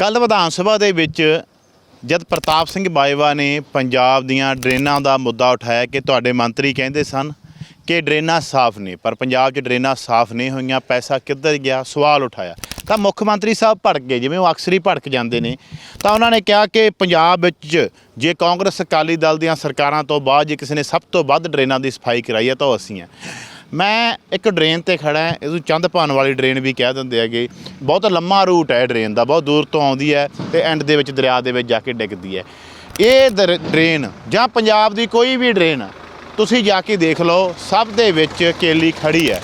ਕੱਲ ਵਿਧਾਨ ਸਭਾ ਦੇ ਵਿੱਚ ਜਦ ਪ੍ਰਤਾਪ ਸਿੰਘ ਬਾਜਵਾ ਨੇ ਪੰਜਾਬ ਦੀਆਂ ਡਰੇਨਾਂ ਦਾ ਮੁੱਦਾ ਉਠਾਇਆ ਕਿ ਤੁਹਾਡੇ ਮੰਤਰੀ ਕਹਿੰਦੇ ਸਨ ਕਿ ਡਰੇਨਾਂ ਸਾਫ਼ ਨੇ, ਪਰ ਪੰਜਾਬ 'ਚ ਡਰੇਨਾਂ ਸਾਫ਼ ਨਹੀਂ ਹੋਈਆਂ, ਪੈਸਾ ਕਿੱਧਰ ਗਿਆ? ਸਵਾਲ ਉਠਾਇਆ। ਤਾਂ ਮੁੱਖ ਮੰਤਰੀ ਸਾਹਿਬ ਭੜਕ ਗਏ, ਜਿਵੇਂ ਉਹ ਅਕਸਰ ਹੀ ਭੜਕ ਜਾਂਦੇ ਨੇ। ਤਾਂ ਉਹਨਾਂ ਨੇ ਕਿਹਾ ਕਿ ਪੰਜਾਬ ਵਿੱਚ ਜੇ ਕਾਂਗਰਸ ਅਕਾਲੀ ਦਲ ਦੀਆਂ ਸਰਕਾਰਾਂ ਤੋਂ ਬਾਅਦ ਜੇ ਕਿਸੇ ਨੇ ਸਭ ਤੋਂ ਵੱਧ ਡਰੇਨਾਂ ਦੀ ਸਫ਼ਾਈ ਕਰਾਈ ਹੈ ਤਾਂ ਉਹ ਅਸੀਂ ਹੈ। ਮੈਂ ਇੱਕ ਡਰੇਨ ਤੇ ਖੜਾ ਹਾਂ, ਇਹਨੂੰ ਚੰਦ ਭਾਨ ਵਾਲੀ ਡਰੇਨ ਵੀ ਕਹਿ ਦਿੰਦੇ ਹੈਗੇ। ਬਹੁਤ ਲੰਮਾ ਰੂਟ ਹੈ ਡਰੇਨ ਦਾ, ਬਹੁਤ ਦੂਰ ਤੋਂ ਆਉਂਦੀ ਹੈ ਤੇ ਐਂਡ ਦੇ ਵਿੱਚ ਦਰਿਆ ਦੇ ਵਿੱਚ ਜਾ ਕੇ ਡਿੱਗਦੀ ਹੈ। ਇਹ ਦਰ- ਡਰੇਨ ਜਾਂ ਪੰਜਾਬ ਦੀ ਕੋਈ ਵੀ ਡਰੇਨ, ਤੁਸੀਂ ਜਾ ਕੇ ਦੇਖ ਲਓ, ਸਭ ਦੇ ਵਿੱਚ ਕੇਲੀ ਖੜੀ ਹੈ।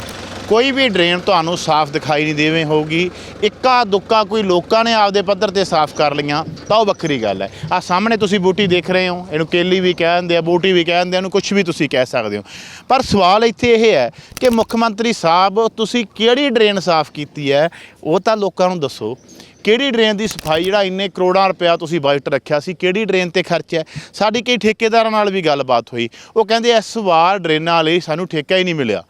ਕੋਈ ਵੀ ਡਰੇਨ ਤੁਹਾਨੂੰ ਸਾਫ਼ ਦਿਖਾਈ ਨਹੀਂ ਦੇਵੇਂ ਹੋਊਗੀ। ਇੱਕਾ ਦੁੱਕਾ ਕੋਈ ਲੋਕਾਂ ਨੇ ਆਪਦੇ ਪੱਧਰ ਤੇ ਸਾਫ਼ ਕਰ ਲਈਆਂ, ਤਾਂ ਉਹ ਵੱਖਰੀ ਗੱਲ ਹੈ। ਆ ਸਾਹਮਣੇ ਤੁਸੀਂ ਬੂਟੀ ਦੇਖ ਰਹੇ ਹੋ, ਇਹਨੂੰ ਕੇਲੀ ਵੀ ਕਹਿ ਦਿੰਦੇ ਆ, ਬੂਟੀ ਵੀ ਕਹਿ ਦਿੰਦੇ ਆ, ਇਹਨੂੰ ਕੁਝ ਵੀ ਤੁਸੀਂ ਕਹਿ ਸਕਦੇ ਹੋ। ਪਰ ਸਵਾਲ ਇੱਥੇ ਇਹ ਹੈ ਕਿ ਮੁੱਖ ਮੰਤਰੀ ਸਾਹਿਬ, ਤੁਸੀਂ ਕਿਹੜੀ ਡਰੇਨ ਸਾਫ਼ ਕੀਤੀ ਹੈ? ਉਹ ਤਾਂ ਲੋਕਾਂ ਨੂੰ ਦੱਸੋ। ਕਿਹੜੀ ਡਰੇਨ ਦੀ ਸਫ਼ਾਈ, ਜਿਹੜਾ ਇੰਨੇ ਕਰੋੜਾਂ ਰੁਪਇਆ ਤੁਸੀਂ ਬਜਟ ਰੱਖਿਆ ਸੀ, ਕਿਹੜੀ ਡਰੇਨ ਤੇ ਖਰਚਿਆ ਸਾਡੀ ਕਈ ਠੇਕੇਦਾਰਾਂ ਨਾਲ ਵੀ ਗੱਲਬਾਤ ਹੋਈ। ਉਹ ਕਹਿੰਦੇ ਇਸ ਵਾਰ ਡਰੇਨਾਂ ਲਈ ਸਾਨੂੰ ਠੇਕਾ ਹੀ ਨਹੀਂ ਮਿਲਿਆ।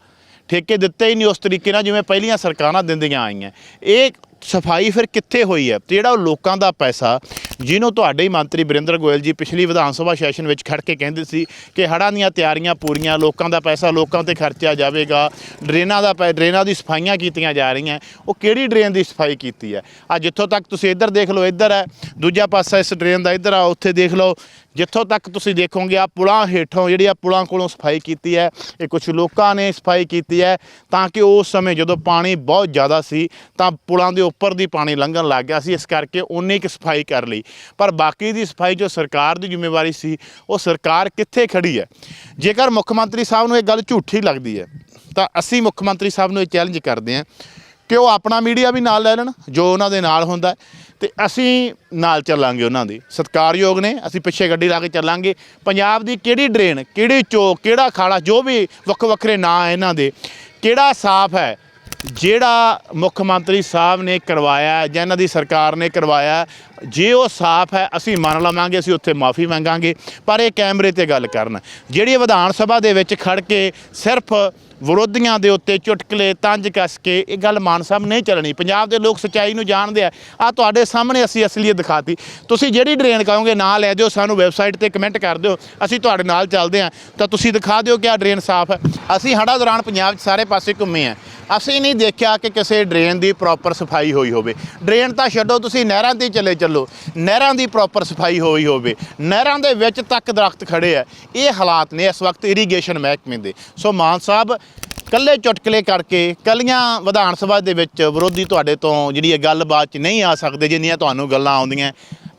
ਠੇਕੇ ਦਿੱਤੇ ਹੀ ਨਹੀਂ ਉਸ ਤਰੀਕੇ ਨਾਲ ਜਿਵੇਂ ਪਹਿਲੀਆਂ ਸਰਕਾਰਾਂ ਦਿੰਦੀਆਂ ਆਈਆਂ। ਇਹ ਸਫ਼ਾਈ ਫਿਰ ਕਿੱਥੇ ਹੋਈ ਹੈ? ਤੇ ਜਿਹੜਾ ਉਹ ਲੋਕਾਂ ਦਾ ਪੈਸਾ, ਜਿਹਨੂੰ ਤੁਹਾਡੇ ਹੀ ਮੰਤਰੀ ਬਰਿੰਦਰ ਗੋਇਲ ਜੀ ਪਿਛਲੀ ਵਿਧਾਨ ਸਭਾ ਸੈਸ਼ਨ ਵਿੱਚ ਖੜ ਕੇ ਕਹਿੰਦੇ ਸੀ ਕਿ ਹੜ੍ਹਾਂ ਦੀਆਂ ਤਿਆਰੀਆਂ ਪੂਰੀਆਂ, ਲੋਕਾਂ ਦਾ ਪੈਸਾ ਲੋਕਾਂ ਤੇ ਖਰਚਿਆ ਜਾਵੇਗਾ, ਡਰੇਨਾਂ ਦਾ ਪੈ- ਡਰੇਨਾਂ ਦੀ ਸਫਾਈਆਂ ਕੀਤੀਆਂ ਜਾ ਰਹੀਆਂ। ਉਹ ਕਿਹੜੀ ਡਰੇਨ ਦੀ ਸਫ਼ਾਈ ਕੀਤੀ ਹੈ? ਆ ਜਿੱਥੋਂ ਤੱਕ ਤੁਸੀਂ ਇੱਧਰ ਦੇਖ ਲਓ, ਇੱਧਰ ਹੈ। ਦੂਜਾ ਪਾਸਾ ਇਸ ਡਰੇਨ ਦਾ ਇੱਧਰ ਆ, ਉੱਥੇ ਦੇਖ ਲਓ। ਜਿੱਥੋਂ ਤੱਕ ਤੁਸੀਂ ਦੇਖੋਗੇ ਆ ਪੁਲਾਂ ਹੇਠੋਂ ਜਿਹੜੀ ਆ ਪੁਲਾਂ ਕੋਲੋਂ ਸਫ਼ਾਈ ਕੀਤੀ ਹੈ, ਇਹ ਕੁਝ ਲੋਕਾਂ ਨੇ ਸਫ਼ਾਈ ਕੀਤੀ ਹੈ, ਤਾਂ ਕਿ ਉਸ ਸਮੇਂ ਜਦੋਂ ਪਾਣੀ ਬਹੁਤ ਜ਼ਿਆਦਾ ਸੀ, ਤਾਂ ਪੁਲਾਂ ਦੇ ਉੱਪਰ ਦੀ ਪਾਣੀ ਲੰਘਣ ਲੱਗ ਗਿਆ ਸੀ, ਇਸ ਕਰਕੇ ਉਹਨੇ ਕੁ ਸਫ਼ਾਈ ਕਰ ਲਈ। ਪਰ ਬਾਕੀ ਦੀ ਸਫ਼ਾਈ ਜੋ ਸਰਕਾਰ ਦੀ ਜ਼ਿੰਮੇਵਾਰੀ ਸੀ, ਉਹ ਸਰਕਾਰ ਕਿੱਥੇ ਖੜੀ ਹੈ? ਜੇਕਰ ਮੁੱਖ ਮੰਤਰੀ ਸਾਹਿਬ ਨੂੰ ਇਹ ਗੱਲ ਝੂਠੀ ਲੱਗਦੀ ਹੈ, ਤਾਂ ਅਸੀਂ ਮੁੱਖ ਮੰਤਰੀ ਸਾਹਿਬ ਨੂੰ ਇਹ ਚੈਲੰਜ ਕਰਦੇ ਹਾਂ। ਕਿ ਉਹ ਆਪਣਾ ਮੀਡੀਆ ਵੀ ਨਾਲ ਲੈ ਲੈਣ ਜੋ ਉਹਨਾਂ ਦੇ ਨਾਲ ਹੁੰਦਾ ਹੈ, ਤੇ ਅਸੀਂ ਨਾਲ ਚੱਲਾਂਗੇ ਉਹਨਾਂ ਦੀ। ਸਤਿਕਾਰਯੋਗ ਨੇ ਅਸੀਂ ਪਿੱਛੇ ਗੱਡੀ ਲਾ ਕੇ ਚੱਲਾਂਗੇ। ਪੰਜਾਬ ਦੀ ਕਿਹੜੀ ਡਰੇਨ ਕਿਹੜੀ ਚੋਕ ਕਿਹੜਾ ਖਾਲਾ ਜੋ ਵੀ ਵੱਖ ਵੱਖਰੇ ਨਾਂ ਹੈ ਇਹਨਾਂ ਦੇ ਕਿਹੜਾ ਸਾਫ਼ ਹੈ ਜਿਹੜਾ ਮੁੱਖ ਮੰਤਰੀ ਸਾਹਿਬ ਨੇ ਕਰਵਾਇਆ ਜਾਂ ਇਹਨਾਂ ਦੀ ਸਰਕਾਰ ਨੇ ਕਰਵਾਇਆ ਜੇ ਉਹ ਸਾਫ਼ ਹੈ ਅਸੀਂ ਮੰਨ ਲਵਾਂਗੇ ਅਸੀਂ ਉੱਥੇ ਮਾਫੀ ਮੰਗਾਂਗੇ। ਪਰ ਇਹ ਕੈਮਰੇ ਤੇ ਗੱਲ ਕਰਨ। ਜਿਹੜੀ ਵਿਧਾਨ ਸਭਾ ਦੇ ਵਿੱਚ ਖੜ ਕੇ ਸਿਰਫ ਵਿਰੋਧੀਆਂ ਦੇ ਉੱਤੇ ਚੁਟਕਲੇ, ਤੰਜ ਕੱਸ ਕੇ ਇਹ ਗੱਲ ਮਾਨ ਸਾਹਿਬ ਨਹੀਂ ਚੱਲਣੀ। ਪੰਜਾਬ ਦੇ ਲੋਕ ਸੱਚਾਈ ਨੂੰ ਜਾਣਦੇ ਆ। ਆ ਤੁਹਾਡੇ ਸਾਹਮਣੇ ਅਸੀਂ ਅਸਲੀਅਤ ਦਿਖਾਤੀ। ਤੁਸੀਂ ਜਿਹੜੀ ਡਰੇਨ ਕਹੋਗੇ ਨਾਂ ਲੈ ਦਿਓ ਸਾਨੂੰ ਵੈਬਸਾਈਟ ਤੇ ਕਮੈਂਟ ਕਰ ਦਿਓ। ਅਸੀਂ ਤੁਹਾਡੇ ਨਾਲ ਚੱਲਦੇ ਆ। ਤਾਂ ਤੁਸੀਂ ਦਿਖਾ ਦਿਓ ਕਿ ਆ ਡਰੇਨ ਸਾਫ਼ ਹੈ। ਅਸੀਂ ਹੜ੍ਹਾਂ ਦੌਰਾਨ ਪੰਜਾਬ 'ਚ ਸਾਰੇ ਪਾਸੇ ਘੁੰਮੇ ਆ। ਅਸੀਂ ਨਹੀਂ ਦੇਖਿਆ ਕਿ ਕਿਸੇ ਡਰੇਨ ਦੀ ਪ੍ਰੋਪਰ ਸਫ਼ਾਈ ਹੋਈ ਹੋਵੇ। ਡਰੇਨ ਤਾਂ ਛੱਡੋ, ਤੁਸੀਂ ਨਹਿਰਾਂ ਤੇ ਚਲੇ ਚੱਲੋ। ਨਹਿਰਾਂ ਦੀ ਪ੍ਰੋਪਰ ਸਫ਼ਾਈ ਹੋਈ ਹੋਵੇ। ਨਹਿਰਾਂ ਦੇ ਵਿੱਚ ਤੱਕ ਦਰਖਤ ਖੜੇ ਆ। ਇਹ ਹਾਲਾਤ ਨੇ ਇਸ ਵਕਤ ਇਰੀਗੇਸ਼ਨ ਮਹਿਕਮੇ ਦੇ। ਸੋ ਮਾਨ ਸਾਹਿਬ ਕੱਲੇ ਚੁਟਕਲੇ ਕਰਕੇ ਕੱਲੀਆਂ ਵਿਧਾਨ ਸਭਾ ਦੇ ਵਿੱਚ ਵਿਰੋਧੀ ਤੁਹਾਡੇ ਤੋਂ ਜਿਹੜੀ ਇਹ ਗੱਲਬਾਤ 'ਚ ਨਹੀਂ ਆ ਸਕਦੇ, ਜਿੰਨੀਆਂ ਤੁਹਾਨੂੰ ਗੱਲਾਂ ਆਉਂਦੀਆਂ,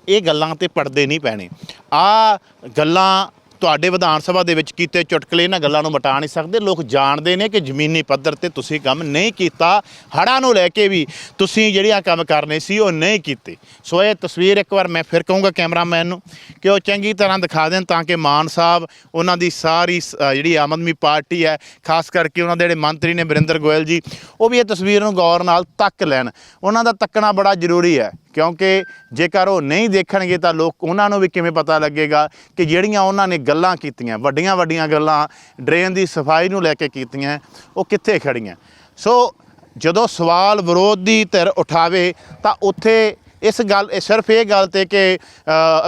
ਇਹ ਗੱਲਾਂ ਤੇ ਪੜਦੇ ਨਹੀਂ ਪੈਣੇ। ਆ ਗੱਲਾਂ ਤੁਹਾਡੇ ਵਿਧਾਨ ਸਭਾ ਦੇ ਵਿੱਚ ਕੀਤੇ ਚੁਟਕਲੇ, ਇਹਨਾਂ ਗੱਲਾਂ ਨੂੰ ਮਿਟਾ ਨਹੀਂ ਸਕਦੇ। ਲੋਕ ਜਾਣਦੇ ਨੇ ਕਿ ਜ਼ਮੀਨੀ ਪੱਧਰ ਤੇ ਤੁਸੀਂ ਕੰਮ ਨਹੀਂ ਕੀਤਾ। ਹੜ੍ਹਾਂ ਨੂੰ ਲੈ ਕੇ ਵੀ ਤੁਸੀਂ ਜਿਹੜੀਆਂ ਕੰਮ ਕਰਨੇ ਸੀ, ਉਹ ਨਹੀਂ ਕੀਤੇ। ਸੋ ਇਹ ਤਸਵੀਰ ਇੱਕ ਵਾਰ ਮੈਂ ਫਿਰ ਕਹੂੰਗਾ ਕੈਮਰਾਮੈਨ ਨੂੰ ਕਿ ਉਹ ਚੰਗੀ ਤਰ੍ਹਾਂ ਦਿਖਾ ਦੇਣ ਤਾਂ ਕਿ ਮਾਨ ਸਾਹਿਬ, ਉਹਨਾਂ ਦੀ ਸਾਰੀ ਸ- ਜਿਹੜੀ ਆਮ ਆਦਮੀ ਪਾਰਟੀ ਹੈ, ਖਾਸ ਕਰਕੇ ਉਹਨਾਂ ਦੇ ਜਿਹੜੇ ਮੰਤਰੀ ਨੇ ਵਰਿੰਦਰ ਗੋਇਲ ਜੀ, ਉਹ ਵੀ ਇਹ ਤਸਵੀਰ ਨੂੰ ਗੌਰ ਨਾਲ ਤੱਕ ਲੈਣ। ਉਹਨਾਂ ਦਾ ਤੱਕਣਾ ਬੜਾ ਜ਼ਰੂਰੀ ਹੈ। ਕਿਉਂਕਿ ਜੇਕਰ ਉਹ ਨਹੀਂ ਦੇਖਣਗੇ ਤਾਂ ਲੋਕ ਉਹਨਾਂ ਨੂੰ ਵੀ ਕਿਵੇਂ ਪਤਾ ਲੱਗੇਗਾ ਕਿ ਜਿਹੜੀਆਂ ਉਹਨਾਂ ਨੇ ਗੱਲਾਂ ਕੀਤੀਆਂ, ਵੱਡੀਆਂ ਵੱਡੀਆਂ ਗੱਲਾਂ, ਡਰੇਨ ਦੀ ਸਫ਼ਾਈ ਨੂੰ ਲੈ ਕੇ ਕੀਤੀਆਂ, ਉਹ ਕਿੱਥੇ ਖੜੀਆਂ। ਸੋ ਜਦੋਂ ਸਵਾਲ ਵਿਰੋਧ ਦੀ ਧਿਰ ਉਠਾਵੇ ਤਾਂ ਉੱਥੇ ਇਸ ਗੱਲ, ਇਹ ਸਿਰਫ ਇਹ ਗੱਲ ਤੇ ਕਿ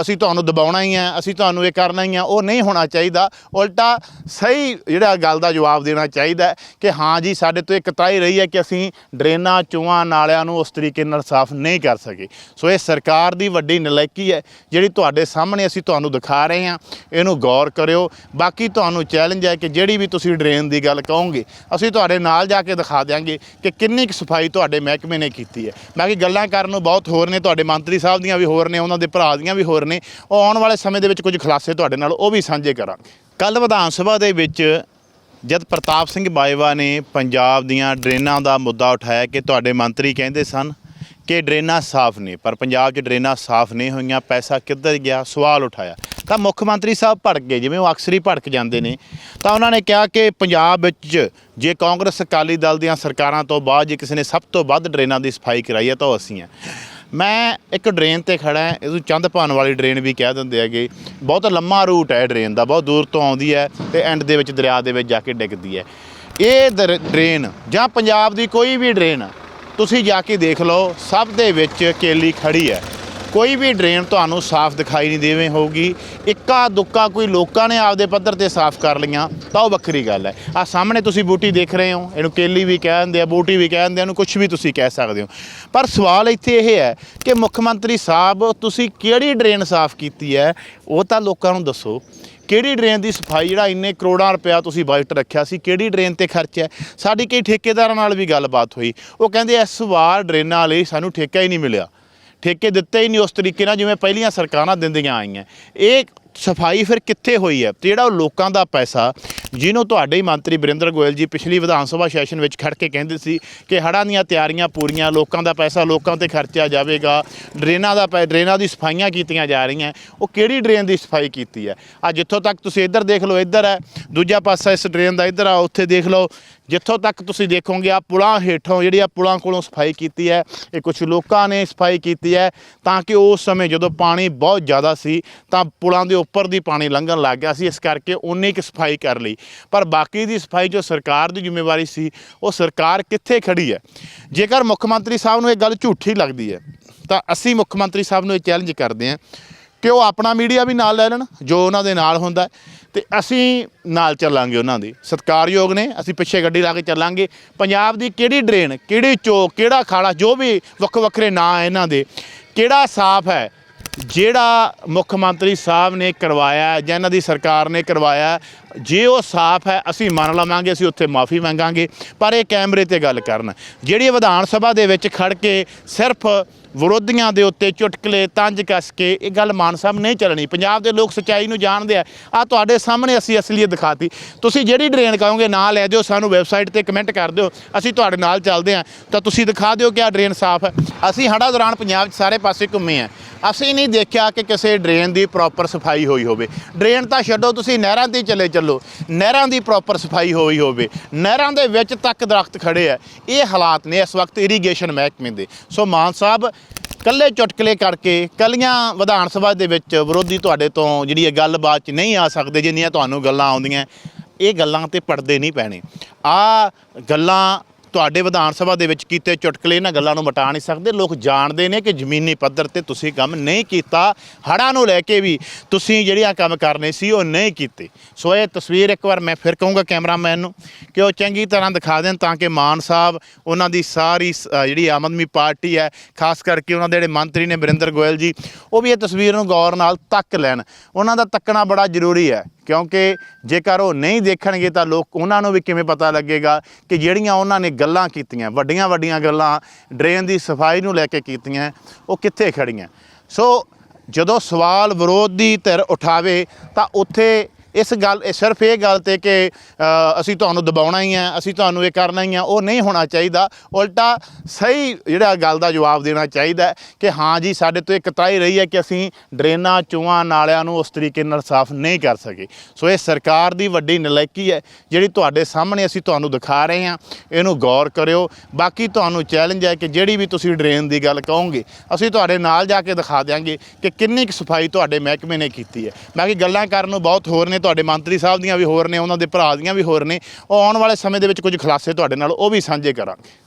ਅਸੀਂ ਤੁਹਾਨੂੰ ਦਬਾਉਣਾ ਹੀ ਹੈ, ਅਸੀਂ ਤੁਹਾਨੂੰ ਇਹ ਕਰਨਾ ਹੀ ਹੈ, ਉਹ ਨਹੀਂ ਹੋਣਾ ਚਾਹੀਦਾ। ਉਲਟਾ ਸਹੀ ਜਿਹੜਾ ਗੱਲ ਦਾ ਜਵਾਬ ਦੇਣਾ ਚਾਹੀਦਾ ਕਿ ਹਾਂ ਜੀ, ਸਾਡੇ ਤੋਂ ਇਹ ਕਤਾਈ ਰਹੀ ਹੈ ਕਿ ਅਸੀਂ ਡਰੇਨਾਂ ਚੂਆਂ ਨਾਲਿਆਂ ਨੂੰ ਉਸ ਤਰੀਕੇ ਨਾਲ ਸਾਫ਼ ਨਹੀਂ ਕਰ ਸਕੇ। ਸੋ ਇਹ ਸਰਕਾਰ ਦੀ ਵੱਡੀ ਨਲਾਇਕੀ ਹੈ, ਜਿਹੜੀ ਤੁਹਾਡੇ ਸਾਹਮਣੇ ਅਸੀਂ ਤੁਹਾਨੂੰ ਦਿਖਾ ਰਹੇ ਹਾਂ। ਇਹਨੂੰ ਗੌਰ ਕਰਿਓ। ਬਾਕੀ ਤੁਹਾਨੂੰ ਚੈਲੰਜ ਹੈ ਕਿ ਜਿਹੜੀ ਵੀ ਤੁਸੀਂ ਡਰੇਨ ਦੀ ਗੱਲ ਕਹੋਗੇ, ਅਸੀਂ ਤੁਹਾਡੇ ਨਾਲ ਜਾ ਕੇ ਦਿਖਾ ਦਿਆਂਗੇ ਕਿ ਕਿੰਨੀ ਕੁ ਸਫ਼ਾਈ ਤੁਹਾਡੇ ਮਹਿਕਮੇ ਨੇ ਕੀਤੀ ਹੈ। ਬਾਕੀ ਗੱਲਾਂ ਕਰਨ ਨੂੰ ਬਹੁਤ ਹੋਰ ਨੇ ਤੁਹਾਡੇ ਮੰਤਰੀ ਸਾਹਿਬ ਦੀਆਂ ਵੀ ਹੋਰ ਨੇ, ਉਹਨਾਂ ਦੇ ਭਰਾ ਦੀਆਂ ਵੀ ਹੋਰ ਨੇ, ਉਹ ਆਉਣ ਵਾਲੇ ਸਮੇਂ ਦੇ ਵਿੱਚ ਕੁਝ ਖੁਲਾਸੇ ਤੁਹਾਡੇ ਨਾਲ ਉਹ ਵੀ ਸਾਂਝੇ ਕਰਾਂਗੇ। ਕੱਲ ਵਿਧਾਨ ਸਭਾ ਦੇ ਵਿੱਚ ਜਦ ਪ੍ਰਤਾਪ ਸਿੰਘ ਬਾਜਵਾ ਨੇ ਪੰਜਾਬ ਦੀਆਂ ਡਰੇਨਾਂ ਦਾ ਮੁੱਦਾ ਉਠਾਇਆ ਕਿ ਤੁਹਾਡੇ ਮੰਤਰੀ ਕਹਿੰਦੇ ਸਨ ਕਿ ਡਰੇਨਾਂ ਸਾਫ਼ ਨੇ, ਪਰ ਪੰਜਾਬ 'ਚ ਡਰੇਨਾਂ ਸਾਫ਼ ਨਹੀਂ ਹੋਈਆਂ, ਪੈਸਾ ਕਿੱਧਰ ਗਿਆ? ਸਵਾਲ ਉਠਾਇਆ। ਤਾਂ ਮੁੱਖ ਮੰਤਰੀ ਸਾਹਿਬ ਭੜਕ ਗਏ, ਜਿਵੇਂ ਉਹ ਅਕਸਰ ਹੀ ਭੜਕ ਜਾਂਦੇ ਨੇ। ਤਾਂ ਉਹਨਾਂ ਨੇ ਕਿਹਾ ਕਿ ਪੰਜਾਬ ਵਿੱਚ ਜੇ ਕਾਂਗਰਸ ਅਕਾਲੀ ਦਲ ਦੀਆਂ ਸਰਕਾਰਾਂ ਤੋਂ ਬਾਅਦ ਜੇ ਕਿਸੇ ਨੇ ਸਭ ਤੋਂ ਵੱਧ ਡਰੇਨਾਂ ਦੀ ਸਫ਼ਾਈ ਕਰਾਈ ਹੈ ਤਾਂ ਉਹ ਅਸੀਂ ਹਾਂ। ਮੈਂ ਇੱਕ ਡਰੇਨ ਤੇ ਖੜਾ ਹਾਂ, ਇਹਨੂੰ ਚੰਦ ਭਾਨ ਵਾਲੀ ਡਰੇਨ ਵੀ ਕਹਿ ਦਿੰਦੇ ਹੈਗੇ। ਬਹੁਤ ਲੰਮਾ ਰੂਟ ਹੈ ਡਰੇਨ ਦਾ, ਬਹੁਤ ਦੂਰ ਤੋਂ ਆਉਂਦੀ ਹੈ ਤੇ ਐਂਡ ਦੇ ਵਿੱਚ ਦਰਿਆ ਦੇ ਵਿੱਚ ਜਾ ਕੇ ਡਿੱਗਦੀ ਹੈ। ਇਹ ਦਰ- ਡਰੇਨ ਜਾਂ ਪੰਜਾਬ ਦੀ ਕੋਈ ਵੀ ਡਰੇਨ, ਤੁਸੀਂ ਜਾ ਕੇ ਦੇਖ ਲਓ, ਸਭ ਦੇ ਵਿੱਚ ਕੇਲੀ ਖੜੀ ਹੈ। ਕੋਈ ਵੀ ਡਰੇਨ ਤੁਹਾਨੂੰ ਸਾਫ਼ ਦਿਖਾਈ ਨਹੀਂ ਦੇਵੇਂ ਹੋਊਗੀ। ਇੱਕਾ ਦੁੱਕਾ ਕੋਈ ਲੋਕਾਂ ਨੇ ਆਪਦੇ ਪੱਧਰ ਤੇ ਸਾਫ਼ ਕਰ ਲਈਆਂ, ਤਾਂ ਉਹ ਵੱਖਰੀ ਗੱਲ ਹੈ। ਆ ਸਾਹਮਣੇ ਤੁਸੀਂ ਬੂਟੀ ਦੇਖ ਰਹੇ ਹੋ, ਇਹਨੂੰ ਕੇਲੀ ਵੀ ਕਹਿ ਦਿੰਦੇ ਆ, ਬੂਟੀ ਵੀ ਕਹਿ ਦਿੰਦੇ ਆ, ਇਹਨੂੰ ਕੁਝ ਵੀ ਤੁਸੀਂ ਕਹਿ ਸਕਦੇ ਹੋ। ਪਰ ਸਵਾਲ ਇੱਥੇ ਇਹ ਹੈ ਕਿ ਮੁੱਖ ਮੰਤਰੀ ਸਾਹਿਬ, ਤੁਸੀਂ ਕਿਹੜੀ ਡਰੇਨ ਸਾਫ਼ ਕੀਤੀ ਹੈ? ਉਹ ਤਾਂ ਲੋਕਾਂ ਨੂੰ ਦੱਸੋ। ਕਿਹੜੀ ਡਰੇਨ ਦੀ ਸਫ਼ਾਈ, ਜਿਹੜਾ ਇੰਨੇ ਕਰੋੜਾਂ ਰੁਪਇਆ ਤੁਸੀਂ ਬਜਟ ਰੱਖਿਆ ਸੀ, ਕਿਹੜੀ ਡਰੇਨ ਤੇ ਖਰਚਿਆ ਸਾਡੀ ਕਈ ਠੇਕੇਦਾਰਾਂ ਨਾਲ ਵੀ ਗੱਲਬਾਤ ਹੋਈ। ਉਹ ਕਹਿੰਦੇ ਇਸ ਵਾਰ ਡਰੇਨਾਂ ਲਈ ਸਾਨੂੰ ਠੇਕਾ ਹੀ ਨਹੀਂ ਮਿਲਿਆ। ਠੇਕੇ ਦਿੱਤੇ ਹੀ ਨਹੀਂ ਉਸ ਤਰੀਕੇ ਨਾਲ ਜਿਵੇਂ ਪਹਿਲੀਆਂ ਸਰਕਾਰਾਂ ਦਿੰਦੀਆਂ ਆਈਆਂ। ਇਹ ਸਫ਼ਾਈ ਫਿਰ ਕਿੱਥੇ ਹੋਈ ਹੈ? ਤੇ ਜਿਹੜਾ ਉਹ ਲੋਕਾਂ ਦਾ ਪੈਸਾ, ਜਿਹਨੂੰ ਤੁਹਾਡੇ ਹੀ ਮੰਤਰੀ ਬਰਿੰਦਰ ਗੋਇਲ ਜੀ ਪਿਛਲੀ ਵਿਧਾਨ ਸਭਾ ਸੈਸ਼ਨ ਵਿੱਚ ਖੜ ਕੇ ਕਹਿੰਦੇ ਸੀ ਕਿ ਹੜ੍ਹਾਂ ਦੀਆਂ ਤਿਆਰੀਆਂ ਪੂਰੀਆਂ, ਲੋਕਾਂ ਦਾ ਪੈਸਾ ਲੋਕਾਂ ਤੇ ਖਰਚਿਆ ਜਾਵੇਗਾ, ਡਰੇਨਾਂ ਦਾ ਪੈ- ਡਰੇਨਾਂ ਦੀ ਸਫਾਈਆਂ ਕੀਤੀਆਂ ਜਾ ਰਹੀਆਂ। ਉਹ ਕਿਹੜੀ ਡਰੇਨ ਦੀ ਸਫ਼ਾਈ ਕੀਤੀ ਹੈ? ਆ ਜਿੱਥੋਂ ਤੱਕ ਤੁਸੀਂ ਇੱਧਰ ਦੇਖ ਲਓ, ਇੱਧਰ ਹੈ। ਦੂਜਾ ਪਾਸਾ ਇਸ ਡਰੇਨ ਦਾ ਇੱਧਰ ਆ, ਉੱਥੇ ਦੇਖ ਲਓ। ਜਿੱਥੋਂ ਤੱਕ ਤੁਸੀਂ ਦੇਖੋਗੇ ਆ ਪੁਲਾਂ ਹੇਠੋਂ ਜਿਹੜੀ ਆ ਪੁਲਾਂ ਕੋਲੋਂ ਸਫ਼ਾਈ ਕੀਤੀ ਹੈ, ਇਹ ਕੁਝ ਲੋਕਾਂ ਨੇ ਸਫ਼ਾਈ ਕੀਤੀ ਹੈ ਤਾਂ ਕਿ ਉਸ ਸਮੇਂ ਜਦੋਂ ਪਾਣੀ ਬਹੁਤ ਜ਼ਿਆਦਾ ਸੀ ਤਾਂ ਪੁਲਾਂ ਦੇ ਉੱਪਰ ਦੀ ਪਾਣੀ ਲੰਘਣ ਲੱਗ ਗਿਆ ਸੀ, ਇਸ ਕਰਕੇ ਉਹਨੇ ਕੁ ਸਫ਼ਾਈ ਕਰ ਲਈ। ਪਰ ਬਾਕੀ ਦੀ ਸਫ਼ਾਈ ਜੋ ਸਰਕਾਰ ਦੀ ਜ਼ਿੰਮੇਵਾਰੀ ਸੀ, ਉਹ ਸਰਕਾਰ ਕਿੱਥੇ ਖੜੀ ਹੈ? ਜੇਕਰ ਮੁੱਖ ਮੰਤਰੀ ਸਾਹਿਬ ਨੂੰ ਇਹ ਗੱਲ ਝੂਠੀ ਲੱਗਦੀ ਹੈ, ਤਾਂ ਅਸੀਂ ਮੁੱਖ ਮੰਤਰੀ ਸਾਹਿਬ ਨੂੰ ਇਹ ਚੈਲੰਜ ਕਰਦੇ ਹਾਂ ਕਿ ਉਹ ਆਪਣਾ ਮੀਡੀਆ ਵੀ ਨਾਲ ਲੈ ਲੈਣ ਜੋ ਉਹਨਾਂ ਦੇ ਨਾਲ ਹੁੰਦਾ ਹੈ, ਤੇ ਅਸੀਂ ਨਾਲ ਚੱਲਾਂਗੇ ਉਹਨਾਂ ਦੇ। ਸਤਿਕਾਰਯੋਗ ਨੇ ਅਸੀਂ ਪਿੱਛੇ ਗੱਡੀ ਲਾ ਕੇ ਚੱਲਾਂਗੇ। ਪੰਜਾਬ ਦੀ ਕਿਹੜੀ ਡਰੇਨ ਕਿਹੜੀ ਚੌਕ ਕਿਹੜਾ ਖਾਲਾ ਜੋ ਵੀ ਵੱਖ ਵੱਖਰੇ ਨਾਂ ਹੈ ਇਹਨਾਂ ਦੇ ਕਿਹੜਾ ਸਾਫ਼ ਹੈ ਜਿਹੜਾ ਮੁੱਖ ਮੰਤਰੀ ਸਾਹਿਬ ਨੇ ਕਰਵਾਇਆ ਜਾਂ ਇਹਨਾਂ ਦੀ ਸਰਕਾਰ ਨੇ ਕਰਵਾਇਆ ਜੇ ਉਹ ਸਾਫ਼ ਹੈ ਅਸੀਂ ਮੰਨ ਲਵਾਂਗੇ ਅਸੀਂ ਉੱਥੇ ਮਾਫੀ ਮੰਗਾਂਗੇ। ਪਰ ਇਹ ਕੈਮਰੇ ਤੇ ਗੱਲ ਕਰਨ। ਜਿਹੜੀ ਵਿਧਾਨ ਸਭਾ ਦੇ ਵਿੱਚ ਖੜ ਕੇ ਸਿਰਫ ਵਿਰੋਧੀਆਂ ਦੇ ਉੱਤੇ ਚੁਟਕਲੇ, ਤੰਜ ਕੱਸ ਕੇ ਇਹ ਗੱਲ ਮਾਨ ਸਾਹਿਬ ਨਹੀਂ ਚੱਲਣੀ। ਪੰਜਾਬ ਦੇ ਲੋਕ ਸੱਚਾਈ ਨੂੰ ਜਾਣਦੇ ਆ। ਆ ਤੁਹਾਡੇ ਸਾਹਮਣੇ ਅਸੀਂ ਅਸਲੀਅਤ ਦਿਖਾਤੀ। ਤੁਸੀਂ ਜਿਹੜੀ ਡਰੇਨ ਕਹੋਗੇ ਨਾਂ ਲੈ ਦਿਓ ਸਾਨੂੰ ਵੈਬਸਾਈਟ ਤੇ ਕਮੈਂਟ ਕਰ ਦਿਓ। ਅਸੀਂ ਤੁਹਾਡੇ ਨਾਲ ਚੱਲਦੇ ਆ। ਤਾਂ ਤੁਸੀਂ ਦਿਖਾ ਦਿਓ ਕਿ ਆ ਡਰੇਨ ਸਾਫ਼ ਹੈ। ਅਸੀਂ ਹੜ੍ਹਾਂ ਦੌਰਾਨ ਪੰਜਾਬ 'ਚ ਸਾਰੇ ਪਾਸੇ ਘੁੰਮੇ ਆ। ਅਸੀਂ ਨਹੀਂ ਦੇਖਿਆ ਕਿ ਕਿਸੇ ਡਰੇਨ ਦੀ ਪ੍ਰੋਪਰ ਸਫ਼ਾਈ ਹੋਈ ਹੋਵੇ। ਡਰੇਨ ਤਾਂ ਛੱਡੋ, ਤੁਸੀਂ ਨਹਿਰਾਂ ਤੇ ਚਲੇ ਚੱਲੋ। ਨਹਿਰਾਂ ਦੀ ਪ੍ਰੋਪਰ ਸਫ਼ਾਈ ਹੋਈ ਹੋਵੇ। ਨਹਿਰਾਂ ਦੇ ਵਿੱਚ ਤੱਕ ਦਰਖਤ ਖੜੇ ਆ। ਇਹ ਹਾਲਾਤ ਨੇ ਇਸ ਵਕਤ ਇਰੀਗੇਸ਼ਨ ਮਹਿਕਮੇ ਦੇ। ਸੋ ਮਾਨ ਸਾਹਿਬ ਕੱਲੇ ਚੁਟਕਲੇ ਕਰਕੇ ਕੱਲੀਆਂ ਵਿਧਾਨ ਸਭਾ ਦੇ ਵਿੱਚ ਵਿਰੋਧੀ ਤੁਹਾਡੇ ਤੋਂ ਜਿਹੜੀ ਇਹ ਗੱਲਬਾਤ 'ਚ ਨਹੀਂ ਆ ਸਕਦੇ, ਜਿੰਨੀਆਂ ਤੁਹਾਨੂੰ ਗੱਲਾਂ ਆਉਂਦੀਆਂ, ਇਹ ਗੱਲਾਂ ਤੇ ਪੜਦੇ ਨਹੀਂ ਪੈਣੇ। ਆ ਗੱਲਾਂ ਤੁਹਾਡੇ ਵਿਧਾਨ ਸਭਾ ਦੇ ਵਿੱਚ ਕੀਤੇ ਚੁਟਕਲੇ, ਇਹਨਾਂ ਗੱਲਾਂ ਨੂੰ ਮਿਟਾ ਨਹੀਂ ਸਕਦੇ। ਲੋਕ ਜਾਣਦੇ ਨੇ ਕਿ ਜ਼ਮੀਨੀ ਪੱਧਰ ਤੇ ਤੁਸੀਂ ਕੰਮ ਨਹੀਂ ਕੀਤਾ। ਹੜ੍ਹਾਂ ਨੂੰ ਲੈ ਕੇ ਵੀ ਤੁਸੀਂ ਜਿਹੜੀਆਂ ਕੰਮ ਕਰਨੇ ਸੀ, ਉਹ ਨਹੀਂ ਕੀਤੇ। ਸੋ ਇਹ ਤਸਵੀਰ ਇੱਕ ਵਾਰ ਮੈਂ ਫਿਰ ਕਹੂੰਗਾ ਕੈਮਰਾਮੈਨ ਨੂੰ ਕਿ ਉਹ ਚੰਗੀ ਤਰ੍ਹਾਂ ਦਿਖਾ ਦੇਣ ਤਾਂ ਕਿ ਮਾਨ ਸਾਹਿਬ, ਉਹਨਾਂ ਦੀ ਸਾਰੀ ਸ- ਜਿਹੜੀ ਆਮ ਆਦਮੀ ਪਾਰਟੀ ਹੈ, ਖਾਸ ਕਰਕੇ ਉਹਨਾਂ ਦੇ ਜਿਹੜੇ ਮੰਤਰੀ ਨੇ ਬਰਿੰਦਰ ਗੋਇਲ ਜੀ, ਉਹ ਵੀ ਇਹ ਤਸਵੀਰ ਨੂੰ ਗੌਰ ਨਾਲ ਤੱਕ ਲੈਣ। ਉਹਨਾਂ ਦਾ ਤੱਕਣਾ ਬੜਾ ਜ਼ਰੂਰੀ ਹੈ। ਕਿਉਂਕਿ ਜੇਕਰ ਉਹ ਨਹੀਂ ਦੇਖਣਗੇ ਤਾਂ ਲੋਕ ਉਹਨਾਂ ਨੂੰ ਵੀ ਕਿਵੇਂ ਪਤਾ ਲੱਗੇਗਾ ਕਿ ਜਿਹੜੀਆਂ ਉਹਨਾਂ ਨੇ ਗੱਲਾਂ ਕੀਤੀਆਂ, ਵੱਡੀਆਂ ਵੱਡੀਆਂ ਗੱਲਾਂ ਡਰੇਨ ਦੀ ਸਫ਼ਾਈ ਨੂੰ ਲੈ ਕੇ ਕੀਤੀਆਂ, ਉਹ ਕਿੱਥੇ ਖੜੀਆਂ। ਸੋ ਜਦੋਂ ਸਵਾਲ ਵਿਰੋਧ ਦੀ ਧਿਰ ਉਠਾਵੇ ਤਾਂ ਉੱਥੇ ਇਸ ਗੱਲ, ਇਹ ਸਿਰਫ ਇਹ ਗੱਲ ਤੇ ਕਿ ਅਸੀਂ ਤੁਹਾਨੂੰ ਦਬਾਉਣਾ ਹੀ ਹੈ, ਅਸੀਂ ਤੁਹਾਨੂੰ ਇਹ ਕਰਨਾ ਹੀ ਹੈ, ਉਹ ਨਹੀਂ ਹੋਣਾ ਚਾਹੀਦਾ। ਉਲਟਾ ਸਹੀ ਜਿਹੜਾ ਗੱਲ ਦਾ ਜਵਾਬ ਦੇਣਾ ਚਾਹੀਦਾ ਕਿ ਹਾਂ ਜੀ, ਸਾਡੇ ਤੋਂ ਇੱਕ ਤਾਈ ਰਹੀ ਹੈ ਕਿ ਅਸੀਂ ਡਰੇਨਾਂ, ਚੂਹਾਂ, ਨਾਲਿਆਂ ਨੂੰ ਉਸ ਤਰੀਕੇ ਨਾਲ ਸਾਫ਼ ਨਹੀਂ ਕਰ ਸਕੇ। ਸੋ ਇਹ ਸਰਕਾਰ ਦੀ ਵੱਡੀ ਨਲਾਇਕੀ ਹੈ, ਜਿਹੜੀ ਤੁਹਾਡੇ ਸਾਹਮਣੇ ਅਸੀਂ ਤੁਹਾਨੂੰ ਦਿਖਾ ਰਹੇ ਹਾਂ। ਇਹਨੂੰ ਗੌਰ ਕਰਿਓ। ਬਾਕੀ ਤੁਹਾਨੂੰ ਚੈਲੰਜ ਹੈ ਕਿ ਜਿਹੜੀ ਵੀ ਤੁਸੀਂ ਡਰੇਨ ਦੀ ਗੱਲ ਕਹੋਗੇ, ਅਸੀਂ ਤੁਹਾਡੇ ਨਾਲ ਜਾ ਕੇ ਦਿਖਾ ਦਿਆਂਗੇ ਕਿ ਕਿੰਨੀ ਕੁ ਸਫ਼ਾਈ ਤੁਹਾਡੇ ਮਹਿਕਮੇ ਨੇ ਕੀਤੀ ਹੈ। ਬਾਕੀ ਗੱਲਾਂ ਕਰਨ ਨੂੰ ਬਹੁਤ ਹੋਰ ਨੇ ਤੁਹਾਡੇ ਮੰਤਰੀ ਸਾਹਿਬ ਦੀਆਂ ਵੀ ਹੋਰ ਨੇ, ਉਹਨਾਂ ਦੇ ਭਰਾ ਦੀਆਂ ਵੀ ਹੋਰ ਨੇ, ਉਹ ਆਉਣ ਵਾਲੇ ਸਮੇਂ ਦੇ ਵਿੱਚ ਕੁਝ ਖੁਲਾਸੇ ਤੁਹਾਡੇ ਨਾਲ ਉਹ ਵੀ ਸਾਂਝੇ ਕਰਾਂਗੇ।